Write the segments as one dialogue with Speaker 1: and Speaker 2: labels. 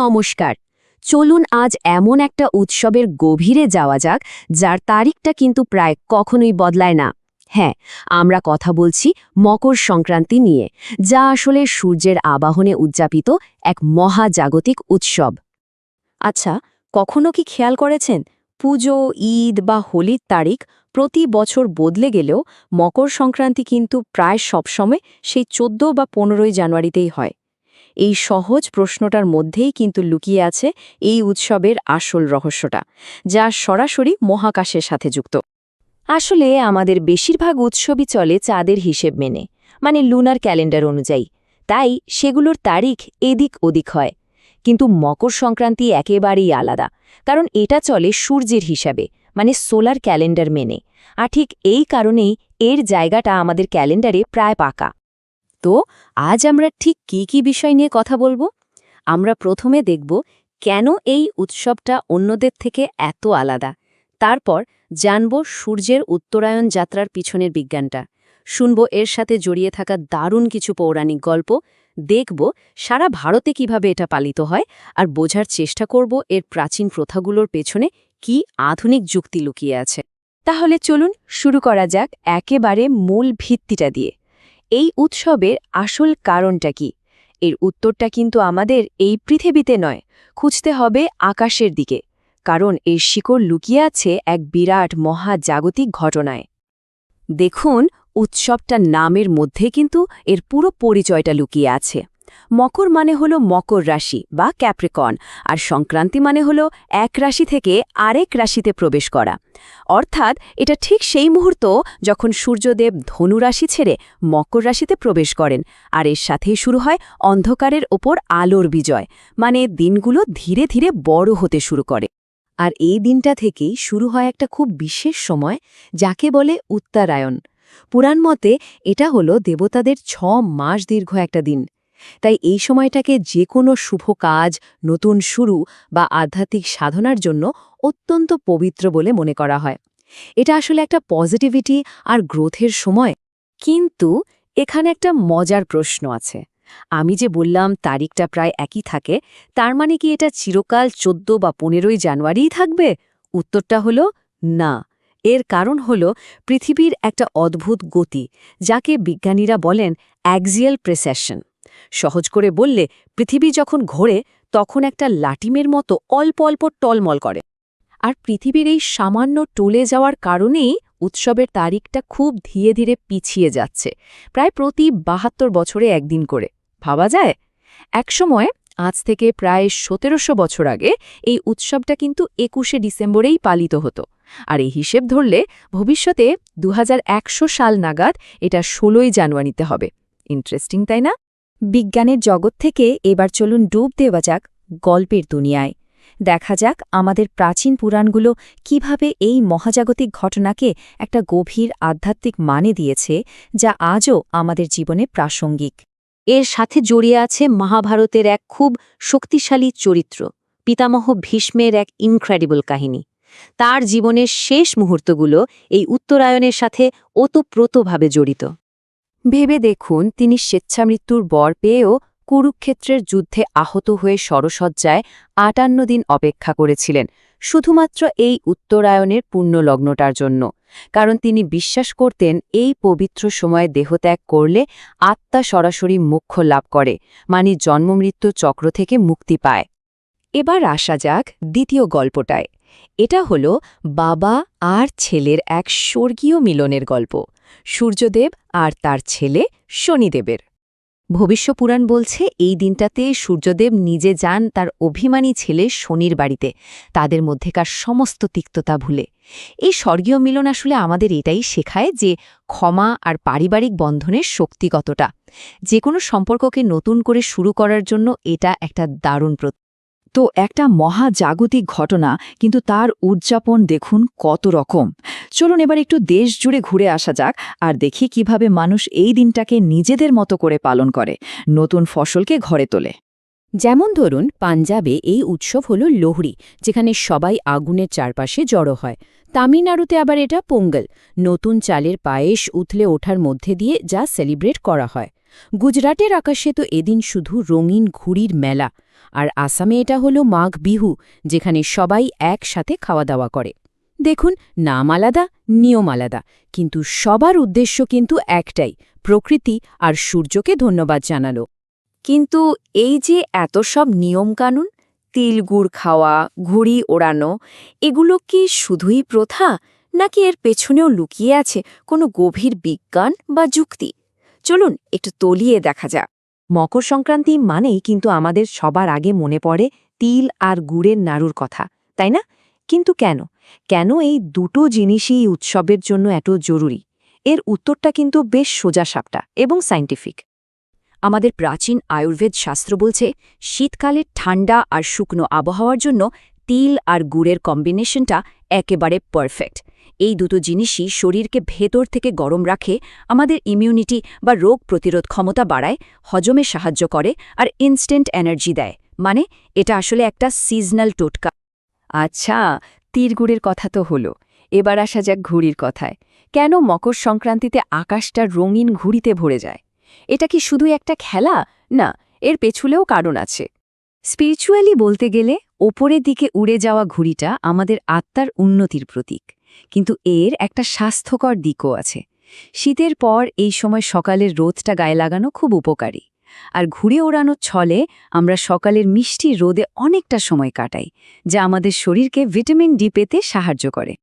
Speaker 1: নমস্কার। চলুন আজ এমন একটা উৎসবের গভীরে যাওয়া যাক, যার তারিখটা কিন্তু প্রায় কখনোই বদলায় না। হ্যাঁ আমরা কথা বলছি মকর সংক্রান্তি নিয়ে, যা আসলে সূর্যের আবাহনে উদযাপিত এক মহাজাগতিক উৎসব। আচ্ছা কখনো কি খেয়াল করেছেন? পুজো, ঈদ বা হোলির তারিখ প্রতি বছর বদলে গেলেও মকর সংক্রান্তি কিন্তু প্রায় সবসময় সেই চোদ্দ বা পনেরোই জানুয়ারিতেই হয়। এই সহজ প্রশ্নটার মধ্যেই কিন্তু লুকিয়ে আছে এই উৎসবের আসল রহস্যটা, যা সরাসরি মহাকাশের সাথে যুক্ত। আসলে আমাদের বেশিরভাগ উৎসবই চলে চাঁদের হিসেব মেনে মানে লুনার ক্যালেন্ডার অনুযায়ী। তাই সেগুলোর তারিখ এদিক ওদিক হয়। কিন্তু মকর সংক্রান্তি একেবারেই আলাদা, কারণ এটা চলে সূর্যের হিসাবে মানে সোলার ক্যালেন্ডার মেনে। আর ঠিক এই কারণেই এর জায়গাটা আমাদের ক্যালেন্ডারে প্রায় পাকা। তো আজ আমরা ঠিক কি কি বিষয় নিয়ে কথা বলব? আমরা প্রথমে দেখব কেন এই উৎসবটা অন্যদের থেকে এত আলাদা। তারপর জানব সূর্যের উত্তরায়ণ যাত্রার পিছনের বিজ্ঞানটা। শুনব এর সাথে জড়িয়ে থাকা দারুণ কিছু পৌরাণিক গল্প। দেখব সারা ভারতে কীভাবে এটা পালিত হয় আর বোঝার চেষ্টা করব এর প্রাচীন প্রথাগুলোর পেছনে কি আধুনিক যুক্তি লুকিয়ে আছে। তাহলে চলুন শুরু করা যাক একেবারে মূল ভিত্তিটা দিয়ে। এই উৎসবের আসল কারণটা কি? এর উত্তরটা কিন্তু আমাদের এই পৃথিবীতে নয়, খুঁজতে হবে আকাশের দিকে, কারণ এর শিকড় লুকিয়ে আছে এক বিরাট মহাজাগতিক ঘটনায়। দেখুন, উৎসবটার নামের মধ্যে কিন্তু এর পুরো পরিচয়টা লুকিয়ে আছে। মকর মানে হলো মকর রাশি বা ক্যাপ্রিকন, আর সংক্রান্তি মানে হলো এক রাশি থেকে আরেক রাশিতে প্রবেশ করা। অর্থাৎ এটা ঠিক সেই মুহূর্ত যখন সূর্যদেব ধনু রাশি ছেড়ে মকর রাশিতে প্রবেশ করেন, আর এর সাথেই শুরু হয় অন্ধকারের ওপর আলোর বিজয় মানে দিনগুলো ধীরে ধীরে বড় হতে শুরু করে। আর এই দিনটা থেকেই শুরু হয় একটা খুব বিশেষ সময়, যাকে বলে উত্তরায়ণ। পুরাণ মতে এটা হলো দেবতাদের ছ মাস দীর্ঘ একটা দিন। তাই এই সময়টাকে যে কোনো শুভ কাজ, নতুন শুরু বা আধ্যাত্মিক সাধনার জন্য অত্যন্ত পবিত্র বলে মনে করা হয়। এটা আসলে একটা পজিটিভিটি আর গ্রোথের সময়। কিন্তু এখানে একটা মজার প্রশ্ন আছে। আমি যে বললাম তারিখটা প্রায় একই থাকে, তার মানে কি এটা চিরকাল চোদ্দ বা পনেরোই জানুয়ারিই থাকবে? উত্তরটা হলো না। এর কারণ হল পৃথিবীর একটা অদ্ভুত গতি, যাকে বিজ্ঞানীরা বলেন অ্যাক্সিয়াল প্রেসেশন সহজ করে বললে, পৃথিবী যখন ঘোরে, তখন একটা লাটিমের মতো অল্প অল্প টলমল করে। আর পৃথিবীর এই সামান্য টলে যাওয়ার কারণেই উৎসবের তারিখটা খুব ধীরে ধীরে পিছিয়ে যাচ্ছে, প্রায় প্রতি বাহাত্তর বছরে একদিন করে। ভাবা যায়? একসময়, আজ থেকে প্রায় সতেরোশো বছর আগে, এই উৎসবটা কিন্তু একুশে ডিসেম্বরেই পালিত হতো। আর এই হিসেব ধরলে, ভবিষ্যতে দুহাজার একশো সাল নাগাদ এটা ষোলোই জানুয়ারিতে হবে। ইন্টারেস্টিং, তাই না? বিজ্ঞানের জগৎ থেকে এবার চলুন ডুব দেওয়া যাক গল্পের দুনিয়ায়। দেখা যাক আমাদের প্রাচীন পুরাণগুলো কীভাবে এই মহাজাগতিক ঘটনাকে একটা গভীর আধ্যাত্মিক মানে দিয়েছে, যা আজও আমাদের জীবনে প্রাসঙ্গিক। এর সাথে জড়িয়ে আছে মহাভারতের এক খুব শক্তিশালী চরিত্র, পিতামহ ভীষ্মের এক ইনক্রেডিবল কাহিনী। তার জীবনের শেষ মুহূর্তগুলো এই উত্তরায়ণের সাথে ওতপ্রোতভাবে জড়িত। ভেবে দেখুন, তিনি স্বেচ্ছামৃত্যুর বর পেয়েও কুরুক্ষেত্রের যুদ্ধে আহত হয়ে সরসজ্জায় আটান্ন দিন অপেক্ষা করেছিলেন, শুধুমাত্র এই উত্তরায়ণের পুণ্যলগ্নটার জন্য। কারণ তিনি বিশ্বাস করতেন, এই পবিত্র সময়ে দেহত্যাগ করলে আত্মা সরাসরি মুখ্য লাভ করে মানে জন্মমৃত্যু চক্র থেকে মুক্তি পায়। এবার আসা যাক দ্বিতীয় গল্পটায়। এটা হল বাবা আর ছেলের এক স্বর্গীয় মিলনের গল্প। সূর্যদেব আর তার ছেলে শনিদেবের। ভবিষ্যপুরাণ বলছে এই দিনটাতে সূর্যদেব নিজে যান তার অভিমানী ছেলে শনির বাড়িতে। তাদের মধ্যেকার সমস্ত তিক্ততা ভুলে। এই স্বর্গীয় মিলন আসলে আমাদের এটাই শেখায় যে ক্ষমা আর পারিবারিক বন্ধনের শক্তিগতটা যে কোনো সম্পর্ককে নতুন করে শুরু করার জন্য এটা একটা দারুণ প্রত
Speaker 2: তো একটা মহাজাগতিক ঘটনা, কিন্তু তার উদযাপন দেখুন কত রকম। চলুন এবার একটু দেশ জুড়ে ঘুরে আসা যাক আর দেখি কীভাবে মানুষ এই দিনটাকে নিজেদের মতো করে পালন করে নতুন ফসলকে ঘরে তোলে।
Speaker 3: যেমন ধরুন, পাঞ্জাবে এই উৎসব হল লোহড়ি যেখানে সবাই আগুনের চারপাশে জড়ো হয়। তামিলনাড়ুতে আবার এটা পোঙ্গল, নতুন চালের পায়েস উথলে ওঠার মধ্যে দিয়ে যা সেলিব্রেট করা হয়। গুজরাটের আকাশে তো এদিন শুধু রঙিন ঘুড়ির মেলা, আর আসামে এটা হলো মাঘ বিহু, যেখানে সবাই একসাথে খাওয়া দাওয়া করে। দেখুন, নাম আলাদা, নিয়ম আলাদা। কিন্তু সবার উদ্দেশ্য কিন্তু একটাই, প্রকৃতি আর সূর্যকে ধন্যবাদ জানালো
Speaker 1: কিন্তু এই যে এত সব নিয়মকানুন, তিল গুড় খাওয়া, ঘুড়ি ওড়ানো, এগুলো কি শুধুই প্রথা, নাকি এর পেছনেও লুকিয়ে আছে কোনো গভীর বিজ্ঞান বা যুক্তি? চলুন একটু তলিয়ে দেখা যাক। মকর সংক্রান্তি মানেই কিন্তু আমাদের সবার আগে মনে পড়ে তিল আর গুড়ের নাড়ুর কথা, তাই না? কিন্তু কেন? কেন এই দুটো জিনিসই উৎসবের জন্য এত জরুরি? এর উত্তরটা কিন্তু বেশ সোজাসাপটা এবং সাইন্টিফিক। আমাদের প্রাচীন আয়ুর্বেদ শাস্ত্র বলছে, শীতকালে ঠান্ডা আর শুকনো আবহাওয়ার জন্য তিল আর গুড়ের কম্বিনেশনটা একেবারে পারফেক্ট। এই দুটো জিনিসই শরীরকে ভেতর থেকে গরম রাখে, আমাদের ইমিউনিটি বা রোগ প্রতিরোধ ক্ষমতা বাড়ায়, হজমে সাহায্য করে আর ইনস্ট্যান্ট এনার্জি দেয়। মানে এটা আসলে একটা সিজনাল টোটকা। আচ্ছা তীরগুড়ের কথা তো হলো। এবার আসা যাক ঘুড়ির কথায়। কেন মকর সংক্রান্তিতে আকাশটা রঙিন ঘুড়িতে ভরে যায়? এটা কি শুধু একটা খেলা? না, এর পেছুলেও কারণ আছে। স্পিরিচুয়ালি বলতে গেলে, ওপরের দিকে উড়ে যাওয়া ঘুড়িটা আমাদের আত্মার উন্নতির প্রতীক। কিন্তু এর একটা স্বাস্থ্যকর দিকও আছে। শীতের পর এই সময় সকালের রোদটা গায়ে লাগানো খুব উপকারী। আর ঘুরে ওড়ানোর ছলে আমরা সকালের মিষ্টি রোদে অনেকটা সময় কাটাই, যা আমাদের শরীরকে ভিটামিন ডি পেতে সাহায্য করে।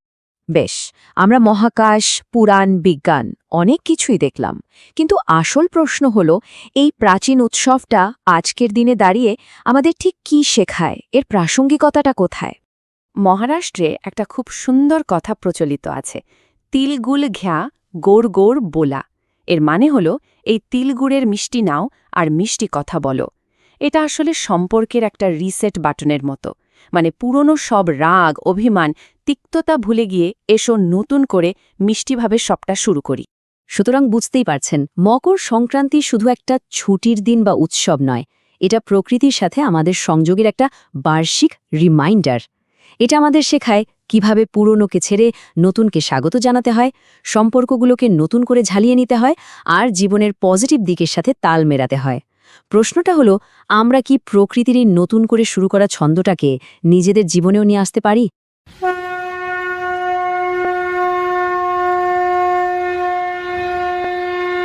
Speaker 1: বেশ, আমরা মহাকাশ, পুরাণ, বিজ্ঞান অনেক কিছুই দেখলাম, কিন্তু আসল প্রশ্ন হল, এই প্রাচীন উৎসবটা আজকের দিনে দাঁড়িয়ে আমাদের ঠিক কি শেখায়? এর প্রাসঙ্গিকতাটা কোথায়? মহারাষ্ট্রে একটা খুব সুন্দর কথা প্রচলিত আছে তিলগুল ঘ্যা গোড় গোড় বোলা। এর মানে হল, এই তিলগুড়ের মিষ্টি নাও আর মিষ্টি কথা বলো। এটা আসলে সম্পর্কের একটা রিসেট বাটনের মতো। মানে পুরনো সব রাগ, অভিমান, তিক্ততা ভুলে গিয়ে এসো নতুন করে মিষ্টিভাবে সবটা শুরু করি। সুতরাং বুঝতেই পারছেন, মকর সংক্রান্তি শুধু একটা ছুটির দিন বা উৎসব নয়, এটা প্রকৃতির সাথে আমাদের সংযোগের একটা বার্ষিক রিমাইন্ডার এটা আমাদের শেখায় কীভাবে পুরনোকে ছেড়ে নতুনকে স্বাগত জানাতে হয়, সম্পর্কগুলোকে নতুন করে ঝালিয়ে নিতে হয়, আর জীবনের পজিটিভ দিকের সাথে তাল মেরাতে হয়। প্রশ্নটা হলো, আমরা কি প্রকৃতির নতুন করে শুরু করা ছন্দটাকে নিজেদের জীবনেও নিয়ে আসতে পারি?